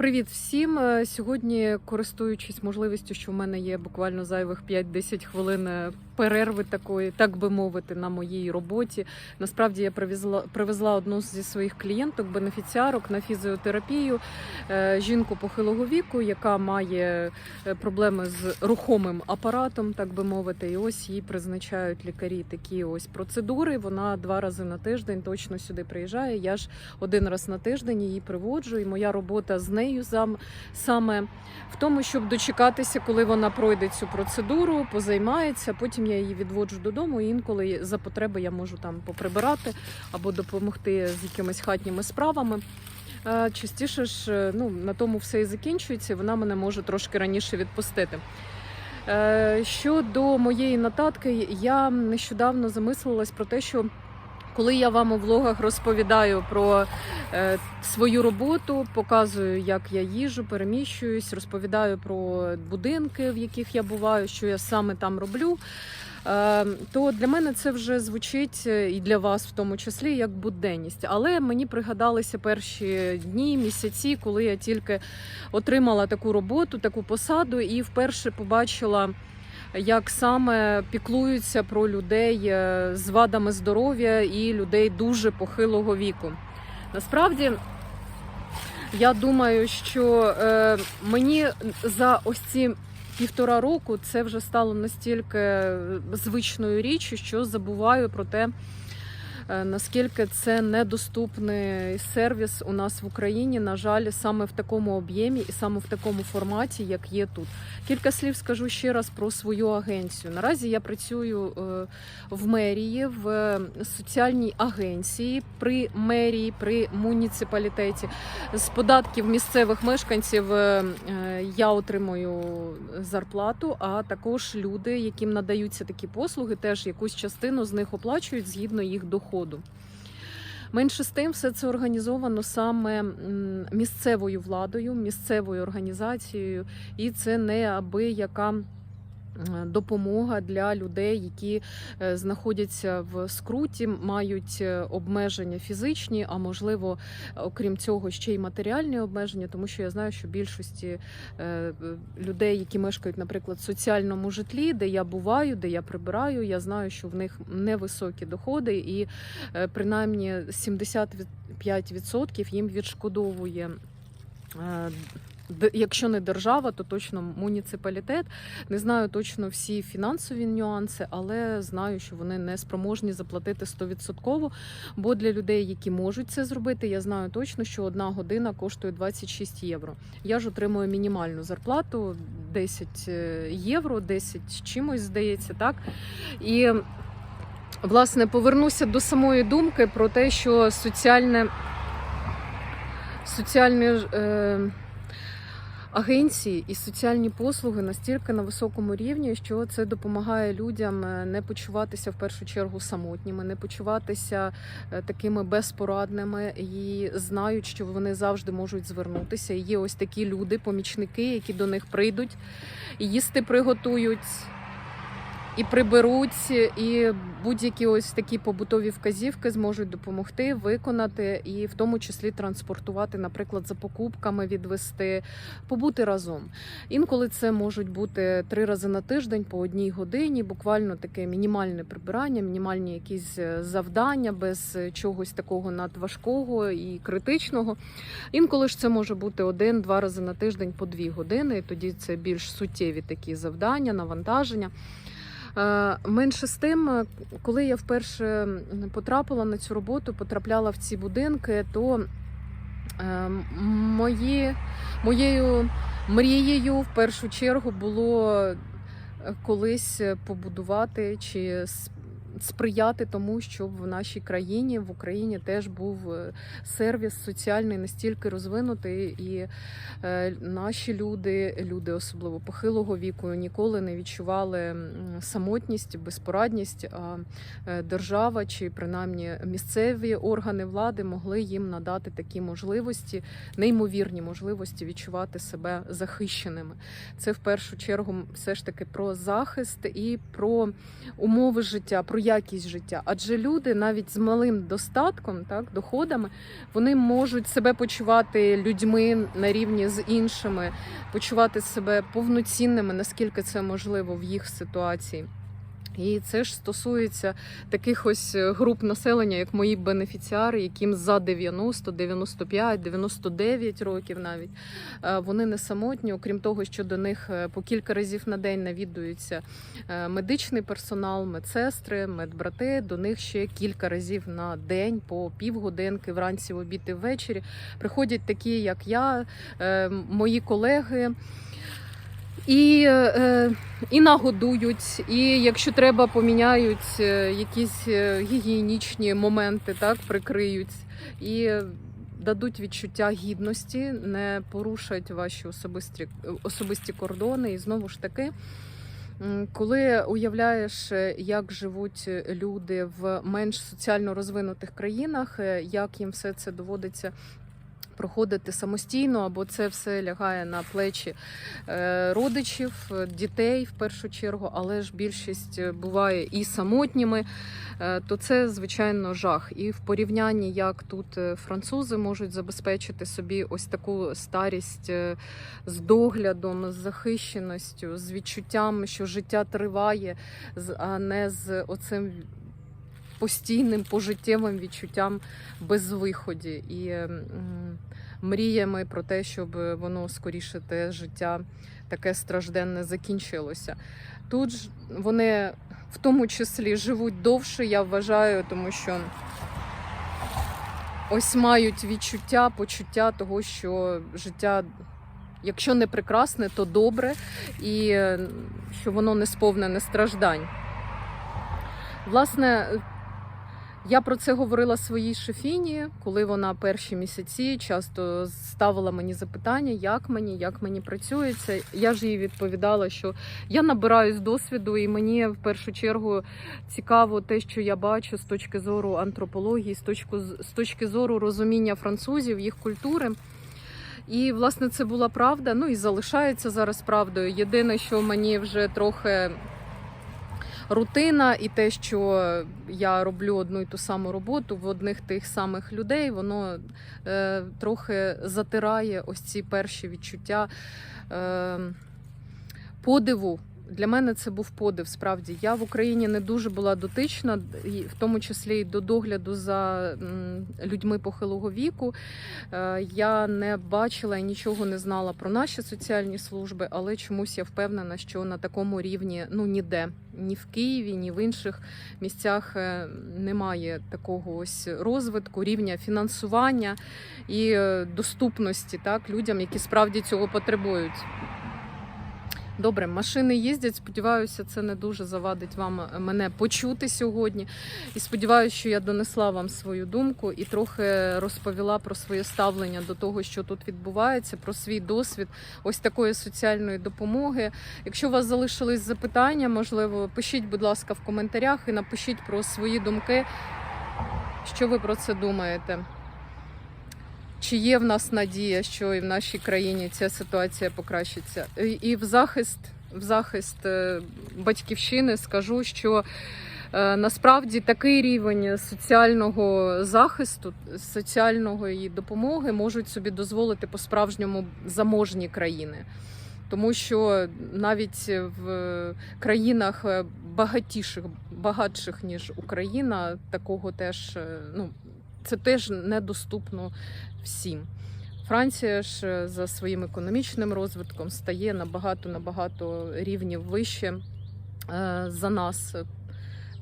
Привіт всім! Е, Сьогодні, користуючись можливістю, що в мене є буквально зайвих 5-10 хвилин е, перерви такої, так би мовити, на моїй роботі. Насправді я привезла привезла одну зі своїх клієнток, бенефіціарок на фізіотерапію. е, Жінку похилого віку, яка має проблеми з рухомим апаратом, так би мовити. І ось їй призначають лікарі такі ось процедури. Вона два рази на тиждень точно сюди приїжджає. Я ж один раз на тиждень її приводжу, і моя робота з нею зам- саме в тому, щоб дочекатися, коли вона пройде цю процедуру, позаймається. Потім я її відводжу додому. Інколи за потреби я можу там поприбирати або допомогти з якимись хатніми справами. Частіше ж е, ну, на тому все і закінчується, вона мене може трошки раніше відпустити. Е, Щодо моєї нотатки, я нещодавно замислилась про те, що коли я вам у влогах розповідаю про е, свою роботу, показую, як я їжу, переміщуюсь, розповідаю про будинки, в яких я буваю, що я саме там роблю. е, То для мене це вже звучить е, і для вас в тому числі як буденність. Але мені пригадалися перші дні, місяці, коли я тільки отримала таку роботу, таку посаду, і вперше побачила як саме піклуються про людей е, з вадами здоров'я і людей дуже похилого віку. Насправді. Я думаю, що е, мені за ось ці півтора року це вже стало настільки звичною річчю, що забуваю про те, е, наскільки це недоступний сервіс у нас в Україні. На жаль, саме в такому об'ємі і саме в такому форматі, як є тут. Кілька слів скажу ще раз про свою агенцію. Наразі я працюю е, в мерії, в е, соціальній агенції при мерії, при муніципалітеті. З податків місцевих мешканців е, е, я отримую зарплату, а також люди, яким надаються такі послуги, теж якусь частину з них оплачують згідно їх доходу. Менше з тим, все це організовано саме місцевою владою, місцевою організацією, і це не аби яка допомога для людей, які е, знаходяться в скруті, мають е, обмеження фізичні, а можливо, окрім цього, ще й матеріальні обмеження, тому що я знаю, що більшості е, людей, які мешкають, наприклад, в соціальному житлі, де я буваю, де я прибираю, я знаю, що в них невисокі доходи, і е, принаймні 75% їм відшкодовує. Е, Якщо не держава, то точно муніципалітет. Не знаю точно всі фінансові нюанси, але знаю, що вони не спроможні заплатити 100%. Бо для людей, які можуть це зробити, я знаю точно, що одна година коштує 26 євро. Я ж отримую мінімальну зарплату 10 євро, 10 чимось здається, так і. Власне, повернуся до самої думки про те, що соціальне соціальні е, агенції і соціальні послуги настільки на високому рівні, що це допомагає людям е, не почуватися в першу чергу самотніми, не почуватися е, такими безпорадними і знають, що вони завжди можуть звернутися. І є ось такі люди, помічники, які до них прийдуть, їсти приготують. І приберуть, і будь-які ось такі побутові вказівки зможуть допомогти виконати, і в тому числі транспортувати, наприклад, за покупками відвести, побути разом. Інколи це можуть бути три рази на тиждень по одній годині, буквально таке мінімальне прибирання, мінімальні якісь е, завдання без е, чогось такого надважкого і критичного. Інколи ж це може бути один-два рази на тиждень по дві години. І тоді це більш суттєві такі завдання, навантаження. Е, Менше з тим, е, коли я вперше потрапила на цю роботу, потрапляла в ці будинки, то е, мої, моєю мрією в першу чергу було колись побудувати чи сприяти тому, щоб в нашій країні, в Україні теж був е, сервіс соціальний настільки розвинутий, і е, наші люди, люди особливо похилого віку, ніколи не відчували самотність, безпорадність. А е, держава чи принаймні місцеві органи влади могли їм надати такі можливості, неймовірні можливості відчувати себе захищеними. Це в першу чергу все ж таки про захист і про умови життя, про якість життя. Адже люди навіть з малим достатком, так, доходами, вони можуть себе почувати людьми на рівні з іншими, почувати себе повноцінними, наскільки це можливо в їх ситуації. І це ж стосується таких ось е, груп населення, як мої бенефіціари, яким за 90, 95, 99 років навіть Е, вони не самотні, окрім того, що до них е, по кілька разів на день навідується медичний персонал, медсестри, медбрати. До них ще кілька разів на день по півгодинки, вранці, в обід і ввечері. Приходять такі, як я, мої колеги. І, е, і нагодують, і якщо треба, поміняють е, якісь е, гігієнічні моменти, так прикриють і дадуть відчуття гідності, не порушать ваші особисті, особисті кордони. І знову ж таки, коли уявляєш, е, як живуть люди в менш соціально розвинутих країнах, е, як їм все це доводиться проходити самостійно, або це все лягає на плечі е, родичів, е, дітей в першу чергу, але ж більшість е, буває і самотніми, то це звичайно жах. І в порівнянні, як тут французи можуть забезпечити собі ось таку старість з доглядом, з захищеністю, з відчуттям, що життя триває, а не з оцим постійним пожиттєвим відчуттям безвиході і мріями про те, щоб воно скоріше те життя таке стражденне закінчилося. Тут ж вони в тому числі живуть довше, я вважаю, тому що ось мають відчуття, почуття того, що життя. Якщо не прекрасне, то добре, і що воно не сповнене страждань. Власне, я про це говорила своїй шефіні, коли вона перші місяці часто ставила мені запитання, як мені, як мені працюється. Я ж їй відповідала, що я набираюсь досвіду, і мені в першу чергу цікаво те, що я бачу з точки зору антропології, з точки, з точки зору розуміння французів, їх культури. І власне це була правда. Ну і залишається зараз правдою. Єдине, що мені вже трохи рутина, і те, що я роблю одну і ту саму роботу в одних тих самих людей, воно е, трохи затирає ось ці перші відчуття е, подиву. Для мене це був подив. Справді я в Україні не дуже була дотична, в тому числі й до догляду за людьми похилого віку. Е, Я не бачила і нічого не знала про наші соціальні служби, але чомусь я впевнена, що на такому рівні ну ніде, ні в Києві, ні в інших місцях е, немає такого ось розвитку, рівня фінансування і е, доступності так людям, які справді цього потребують. Добре, машини їздять. Сподіваюся, це не дуже завадить вам е, мене почути сьогодні. І сподіваюся, що я донесла вам свою думку і трохи розповіла про своє ставлення до того, що тут відбувається, про свій досвід ось такої соціальної допомоги. Якщо у вас залишились запитання, можливо, пишіть, будь ласка, в коментарях і напишіть про свої думки, що ви про це думаєте. Чи є в нас надія, що і в нашій країні ця ситуація покращиться? І- в захист, в захист е, батьківщини скажу, що е, насправді такий рівень соціального захисту, соціальної допомоги можуть собі дозволити по-справжньому заможні країни. Тому що навіть в країнах е, багатіших, багатших ніж Україна, такого теж ну це теж недоступно всім. Франція ж е, за своїм економічним розвитком стає набагато набагато рівнів вище е, за нас.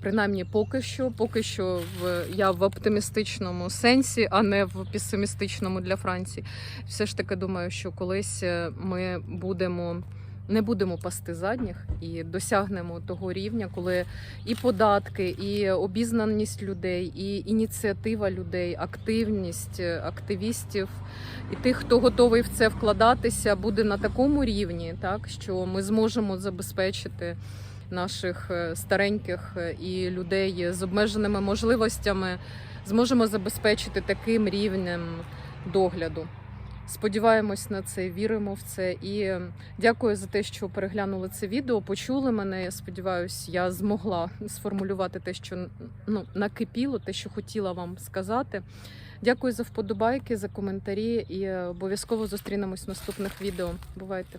Принаймні, поки що, поки що в я в оптимістичному сенсі, а не в песимістичному для Франції. Все ж таки думаю, що колись е, ми будемо не будемо пасти задніх і досягнемо того рівня, коли і податки, і обізнаність людей, і ініціатива людей, активність е, активістів і тих, хто готовий в це вкладатися, буде на такому рівні, так що ми зможемо забезпечити наших е, стареньких е, і людей з обмеженими можливостями, зможемо забезпечити таким рівнем догляду. Сподіваємось на це, віримо в це. І дякую за те, що переглянули це відео, почули мене. Я сподіваюся, я змогла сформулювати те, що ну, накипіло, те, що хотіла вам сказати. Дякую за вподобайки, за коментарі і обов'язково зустрінемось в наступних відео. Бувайте!